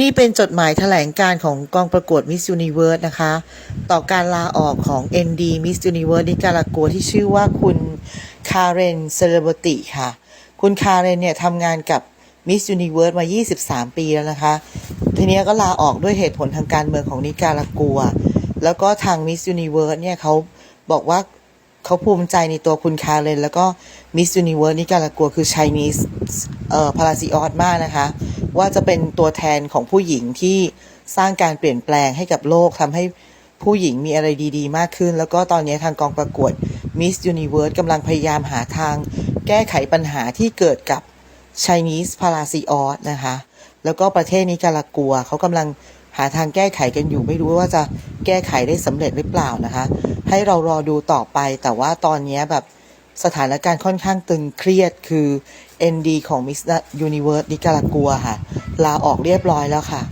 นี่เป็นจดหมายแถลงการของกองประกวด Miss Universe นะคะ ต่อการลาออกของ ND Miss Universe นิการากัวที่ชื่อว่าคุณคาเรนเซเลบติค่ะ คุณคาเรนเนี่ยทำงานกับ Miss Universe มา 23 ปีแล้วนะคะ ทีนี้ก็ลาออกด้วยเหตุผลทางการเมืองของนิการากัว แล้วก็ทาง Miss Universe เนี่ยเขาบอกว่าเขาภูมิใจในตัวคุณคาเรน แล้วก็มิส s u นิเวิร์สนิการากัวคือ Chinese เอ่อพาราซิออสมากนะคะ ว่าจะเป็นตัวแทนของผู้หญิงที่สร้างการเปลี่ยนแปลงให้กับโลกทำให้ผู้หญิงมีอะไรดีๆ มากขึ้น แล้วก็ตอนนี้ทางกองประกวด Miss Universe กำลังพยายามหาทาง แก้ไขปัญหาที่เกิดกับ Chinese p a r a s i o s นะคะ แล้วก็ประเทศนิการากัวเขากำลังหาทางแก้ไขกันอยู่ไม่รู้ว่าจะแก้ไขได้สำเร็จหรือเปล่านะคะ ให้เรารอดูต่อไปแต่ว่าตอนนี้แบบ สถานการณ์ค่อนข้างตึงเครียดคือ ND ของ Miss Universe นิการากัวค่ะ ลาออกเรียบร้อยแล้วค่ะ